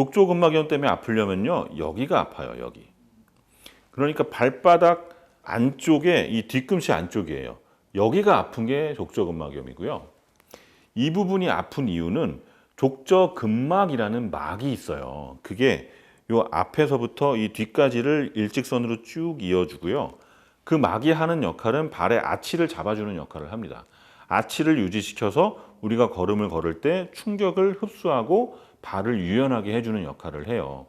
족저근막염 때문에 아프려면요 여기가 아파요 여기. 그러니까 발바닥 안쪽에 이 뒤꿈치 안쪽이에요. 여기가 아픈 게 족저근막염이고요. 이 부분이 아픈 이유는 족저근막이라는 막이 있어요. 그게 요 앞에서부터 이 뒤까지를 일직선으로 쭉 이어주고요. 그 막이 하는 역할은 발의 아치를 잡아주는 역할을 합니다. 아치를 유지시켜서 우리가 걸음을 걸을 때 충격을 흡수하고 발을 유연하게 해주는 역할을 해요.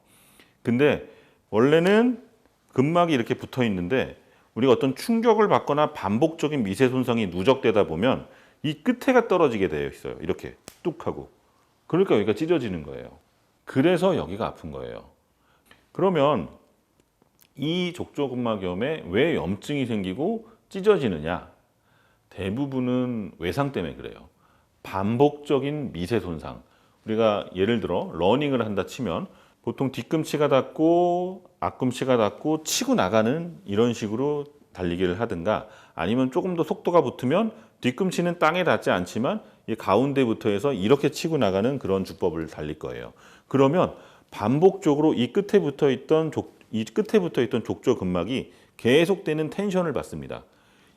근데 원래는 근막이 이렇게 붙어 있는데 우리가 어떤 충격을 받거나 반복적인 미세 손상이 누적되다 보면 이 끝에가 떨어지게 되어 있어요. 이렇게 뚝 하고. 그러니까 여기가 찢어지는 거예요. 그래서 여기가 아픈 거예요. 그러면 이 족저근막염에 왜 염증이 생기고 찢어지느냐? 대부분은 외상 때문에 그래요. 반복적인 미세 손상. 우리가 예를 들어 러닝을 한다 치면 보통 뒤꿈치가 닿고 앞꿈치가 닿고 치고 나가는 이런 식으로 달리기를 하든가 아니면 조금 더 속도가 붙으면 뒤꿈치는 땅에 닿지 않지만 이 가운데부터 해서 이렇게 치고 나가는 그런 주법을 달릴 거예요. 그러면 반복적으로 이 끝에 붙어 있던 족, 이 끝에 붙어 있던 족저 근막이 계속되는 텐션을 받습니다.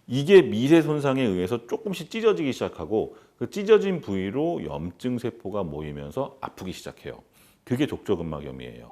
이게 미세 손상에 의해서 조금씩 찢어지기 시작하고 그 찢어진 부위로 염증 세포가 모이면서 아프기 시작해요. 그게 족저근막염이에요.